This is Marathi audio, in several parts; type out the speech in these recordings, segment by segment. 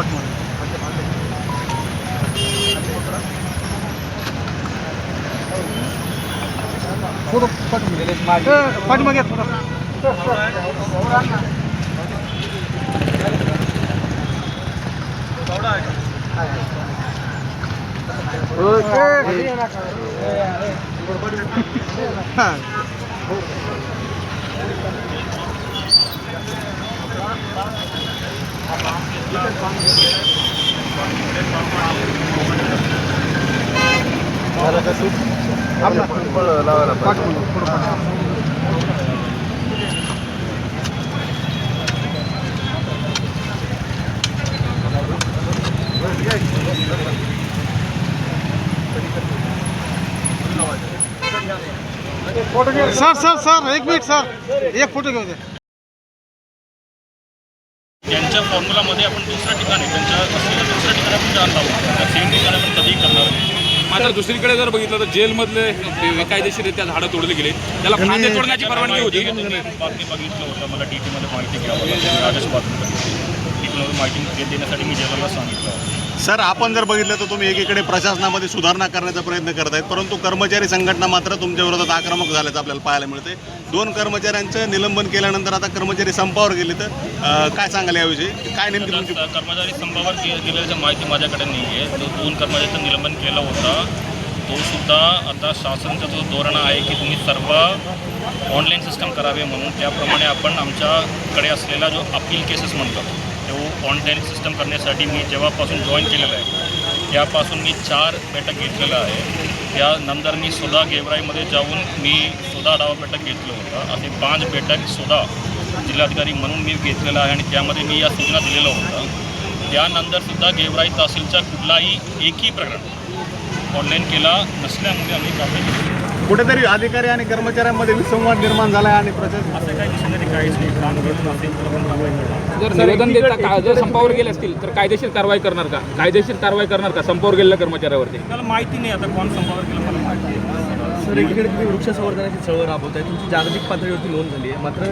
밖에 밖에 밖에 थोडं पाठीमागे पाठीमागे थोडं ओके हा. आपला. पाठवून दे, पुढं पाठवून. सर सर सर एक मिनिट सर एक फोटो घेऊ द्या त्यांच्या फॉर्म्युलामध्ये आपण दुसऱ्या ठिकाणी त्यांच्या असलेल्या दुसऱ्या ठिकाणी आपण जाणार आहोत त्या सेम ठिकाणी आपण कधीही करणार नाही. मात्र दुसरीकडे जर बघितलं तर जेलमधले बेकायदेशीररित्या झाडं तोडली गेली. त्याला फांदे तोडण्याची परवानगी होती. बातमी बघितलं होतं. मला डी टीमध्ये माहिती घ्यावं. राजेश बातमी माहिती देण्यासाठी मी जेलाला सांगितलं. होतं. सर आपण जर बघितलं तर तुम्ही एकीकडे प्रशासनामध्ये सुधारणा करण्याचा प्रयत्न करत आहेत परंतु कर्मचारी संघटना मात्र तुमच्या विरोधात आक्रमक झाल्याचं आपल्याला पाहायला मिळते दोन कर्मचाऱ्यांचं निलंबन केल्यानंतर आता कर्मचारी संपावर गेले तर काय सांगाल याविषयी? काय नेमकी तुमची कर्मचारी संपावर गे- गेलेल्याची माहिती माझ्याकडे नाही आहे तो दोन कर्मचाऱ्यांचं निलंबन केलं होतं. तो सुद्धा आता शासनाचं जो धोरण आहे की तुम्ही सर्व ऑनलाईन सिस्टम करावे म्हणून त्याप्रमाणे आपण आमच्याकडे असलेला जो अपील केसेस म्हणतात तो ऑनलाईन सिस्टम करण्यासाठी मी जेव्हापासून जॉईन केलेलं आहे त्यापासून मी चार बैठक घेतलेलं आहे. त्यानंतर मी सुधा गेवराईमध्ये जाऊन मी सुधा आढावा बैठक घेतलं होतं. असे पाच बैठक सुधा जिल्हाधिकारी म्हणून मी घेतलेलं आहे आणि त्यामध्ये मी या सूचना दिलेलं होतं त्यानंतरसुद्धा गेवराई तहसीलचा कुठलाही एकही प्रकरण ऑनलाईन केला नसल्यामुळे आम्ही कारवाई केली. कुठेतरी अधिकारी आणि कर्मचाऱ्यांमध्ये विसंवाद निर्माण झाला आहे आणि जर निवेदन देता का जर संपावर गेले असतील तर कायदेशीर कारवाई करणार का? कायदेशीर कारवाई करणार का? संपावर गेलेल्या कर्मचाऱ्यावरती? मला माहिती नाही आता कोण संपावर केलं मला माहिती आहे. सर एकीकडे तुम्ही वृक्ष संवर्धनाची चळवळ राबवत आहे तुमची जागतिक पातळीवरती नोंद झाली आहे. मात्र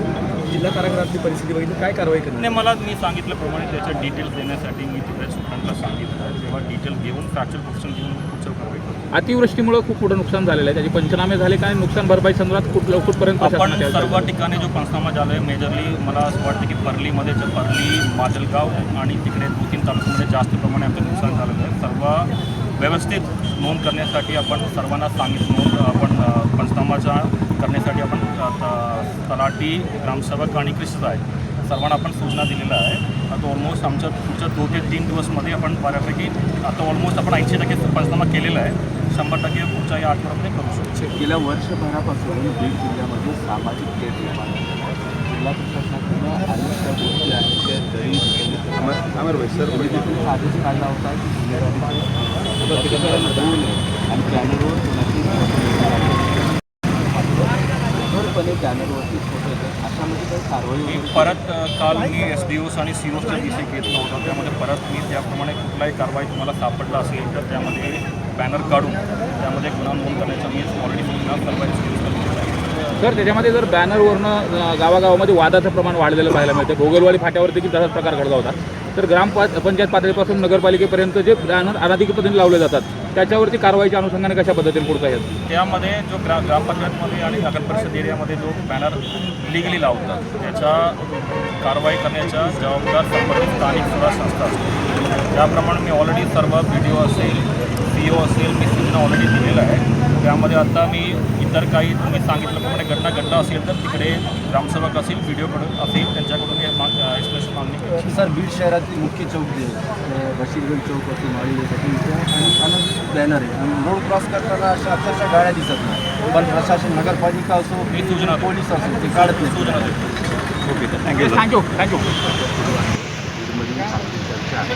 जिल्हा कारागृहातली परिस्थिती बघितली काय कारवाई करणार? नाही मला मी सांगितल्याप्रमाणे त्याच्या डिटेल्स देण्यासाठी मी तिकडे सुप्रांतला सांगितलं. तेव्हा डिटेल घेऊन फ्रॅक्चर प्रोटेक्शन घेऊन पुढच्या कारवाई करू अतिवृष्टीमुळे खूप मोठं नुकसान झालेलं आहे. त्याचे पंचनामे झाले का आणि नुकसान भरपाई संदर्भात कुठ कुठपर्यंत आपण सर्व ठिकाणी जो पंचनामा झाला आहे मेजरली मला असं वाटतं की परलीमध्ये जे परली माजलगाव आणि तिकडे दोन तीन तालुक्यामध्ये जास्त प्रमाणे आमचं नुकसान झालेलं आहे. सर्व व्यवस्थित नोंद करण्यासाठी आपण सर्वांना सांगितलं नोंद आपण पंचनामाचा करण्यासाठी आपण त- तलाठी ग्रामसेवक आणि कृषी आहे सर्वांना आपण सूचना दिलेल्या आहे आता ऑलमोस्ट आमच्या पुढच्या दोन ते तीन दिवसमध्ये आपण बऱ्यापैकी आता ऑलमोस्ट आपण ऐंशी टक्के पंचनामा केलेला आहे. शंभर टक्के पुढच्या या आठवड्यामध्ये करू शकतो. गेल्या वर्षभरापासून बीड जिल्ह्यामध्ये सामाजिक तेढ निर्माण जिल्हा प्रशासनाकडून आणि त्या गोष्टी आहेत त्या दरी सर आदेश काढला होता की जिल्ह्यामध्ये आणि बॅनरवर कोणाची कठोरपणे बॅनरवरती फोटो येतात अशामध्ये काही कारवाई परत काल मी एस डी ओस आणि सी ओसचा विषय घेतला होता त्यामध्ये परत मी त्याप्रमाणे कुठलाही कारवाई तुम्हाला सापडला असेल तर त्यामध्ये बॅनर काढून त्यामध्ये गुन्हा नोंद करण्याचा मी ऑलरेडी गुन्हा सर्व एस सर त्याच्यामध्ये जर बॅनरवरनं गावागावामध्ये वादाचं प्रमाण वाढलेलं पाहायला मिळतं. भोगलवाडी फाट्यावर देखील तसाच प्रकार घडला होता. तर ग्राम पंचायत पातळीपासून नगरपालिकेपर्यंत जे बॅनर अनाधिकृत पद्धतीने लावले जातात त्याच्यावरती कारवाईच्या अनुषंगाने कशा पद्धतीने पुढचं आहे त्यामध्ये जो ग्रा ग्रामपंचायतमध्ये आणि नगर परिषद एरियामध्ये जो बॅनर लिगली लावतात त्याच्या कारवाई करण्याच्या जबाबदार संबंधित स्थानिक सुद्धा संस्था असतात त्याप्रमाणे मी ऑलरेडी सर्व बी डी ओ असेल पी ओ असेल मी सूचना ऑलरेडी दिलेलं आहे. त्यामध्ये आता मी इतर काही तुम्ही सांगितल्याप्रमाणे घटना घडला असेल तर तिकडे ग्रामसेवक असेल व्हिडिओ कडून असेल त्यांच्याकडून हे माग एक्सप्रेशन मागणी सर बीड शहरातील मुख्य चौक जे बशीरगंज चौक असेल माळी असेल इथे आणि अनाधिकृत बॅनर आहे. आणि रोड क्रॉस करताना अशा अक्षरशः गाड्या दिसत नाही. पण प्रशासन नगरपालिका असो मी सूचना. पोलीस असो ते काढत नाही. सूचना देतो. थँक्यू थँक्यू ती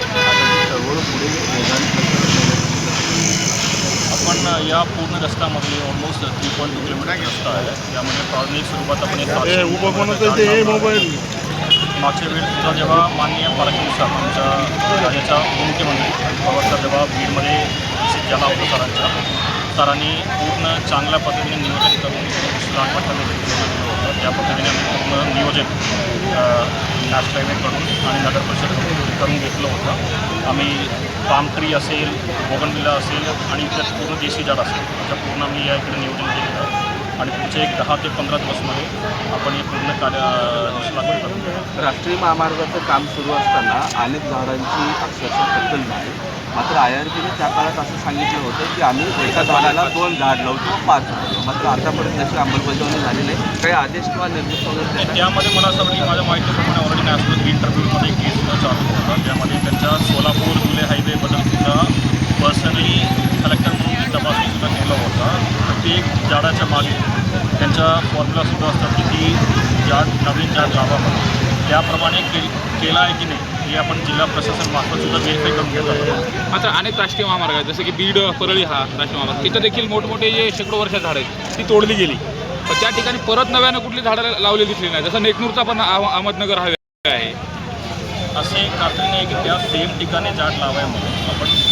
चळवळ पुढे या पूर्ण रस्त्यामध्ये almost three point two kilometre रस्ता आहे. त्यामध्ये प्राथमिक स्वरूपात आपण सातशे मागच्या वेळेस सुद्धा जेव्हा माननीय पालकमंत्री आमच्या राज्याच्या उपमुख्यमंत्री सर जेव्हा बीडमध्ये विजिट झाला होता सरांच्या सरांनी पूर्ण चांगल्या पद्धतीने नियोजन करून केलं होतं. त्या पद्धतीने आम्ही पूर्ण नियोजन नॅशनल हायवेकडून आणि नगर परिषद करून घेतलं होतं. आम्ही पामट्री असेल बोगनविला असेल आणि इतर पूर्ण देशी जाड असेल. त्याचं पूर्ण आम्ही या इकडे नियोजन केलेलं आणि पुढचे एक दहा ते पंधरा दिवसमध्ये आपण हे पूर्ण कार्य लागू लागवड करू. राष्ट्रीय महामार्गाचं काम सुरू असताना अनेक झाडांची अक्षरशः कत्तल झाली मात्र आय आर पीने त्या काळात असं सांगितलं होतं की आम्ही एका झाडाला दोन झाड लावतो पाच लावतो. मात्र आतापर्यंत त्याची अंमलबजावणी झाली नाही. काही आदेश किंवा निर्देश वगैरे त्यामध्ये मला असं म्हणजे माझ्या माहितीप्रमाणे ऑलरेडी नॅशनल इंटरव्ह्यूमध्ये ट्रिब्युनमध्ये केस चालू होता त्यामध्ये त्यांच्या सोलापूर धुले हायवेबद्दल सुद्धा पर्सनली कलेक्टर म्हणून मी तपासणी सुद्धा केला होता. प्रत्येक झाडाच्या मागे त्यांच्या फॉर्म्युलासुद्धा असतात की ती झाड नवीन झाड लावा म्हणून त्याप्रमाणे के केला आहे की नाही हे आपण जिल्हा प्रशासन मार्फत सुद्धा व्हेरीफाय करून घेत आहोत. मात्र अनेक राष्ट्रीय महामार्ग आहेत जसे की बीड परळी हा राष्ट्रीय महामार्ग. तिथं देखील मोठमोठे जे शेकडो वर्षात झाडं आहेत ती तोडली गेली. तर त्या ठिकाणी परत नव्यानं कुठली झाडं लावली दिसली नाही. जसं नेकनूरचा पण अह- अहमदनगर हायवे आहे. असे खात्री नाही की त्या सेम ठिकाणी झाड लावाय म्हणून आपण